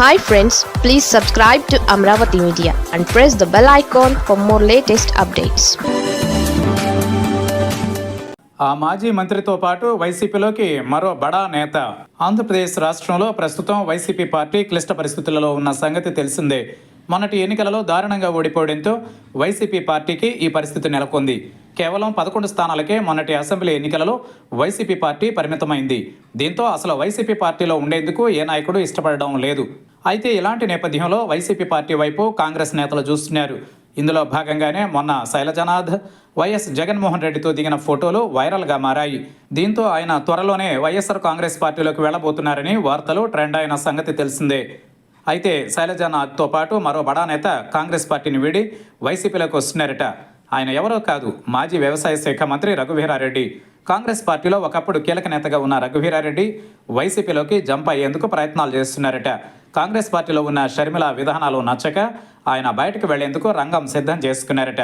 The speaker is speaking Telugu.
Hi friends please subscribe to Amaravati media and press the bell icon for more latest updates ఆ మాజీ మంత్రితో పాటు వైసీపీలోకి మరో బడా నేత. ఆంధ్రప్రదేశ్ రాష్ట్రంలో ప్రస్తుతం వైసీపీ పార్టీ క్లిష్ట పరిస్థితులలో ఉన్న సంగతి తెలిసిందే. మొన్నటి ఎన్నికలలో దారుణంగా ఓడిపోవడంతో వైసీపీ పార్టీకి ఈ పరిస్థితి నెలకొంది. కేవలం పదకొండు స్థానాలకే మొన్నటి అసెంబ్లీ ఎన్నికలలో వైసీపీ పార్టీ పరిమితమైంది. దీంతో అసలు వైసీపీ పార్టీలో ఉండేందుకు ఏ నాయకుడు ఇష్టపడడం లేదు. అయితే ఇలాంటి నేపథ్యంలో వైసీపీ పార్టీ వైపు కాంగ్రెస్ నేతలు చూస్తున్నారు. ఇందులో భాగంగానే మొన్న శైలజనాథ్ వైఎస్ జగన్మోహన్ రెడ్డితో దిగిన ఫోటోలు వైరల్గా మారాయి. దీంతో ఆయన త్వరలోనే వైఎస్ఆర్ కాంగ్రెస్ పార్టీలోకి వెళ్ళబోతున్నారని వార్తలు ట్రెండ్ అయిన సంగతి తెలిసిందే. అయితే శైలజనాథ్తో పాటు మరో బడా నేత కాంగ్రెస్ పార్టీని వీడి వైసీపీలోకి వస్తున్నారట. ఆయన ఎవరో కాదు మాజీ వ్యవసాయ శాఖ మంత్రి రఘువీరారెడ్డి. కాంగ్రెస్ పార్టీలో ఒకప్పుడు కీలక నేతగా ఉన్న రఘువీరారెడ్డి వైసీపీలోకి జంప్ అయ్యేందుకు ప్రయత్నాలు చేస్తున్నారట. కాంగ్రెస్ పార్టీలో ఉన్న షర్మిల విధానాలు నచ్చక ఆయన బయటకు వెళ్ళేందుకు రంగం సిద్ధం చేసుకున్నారట.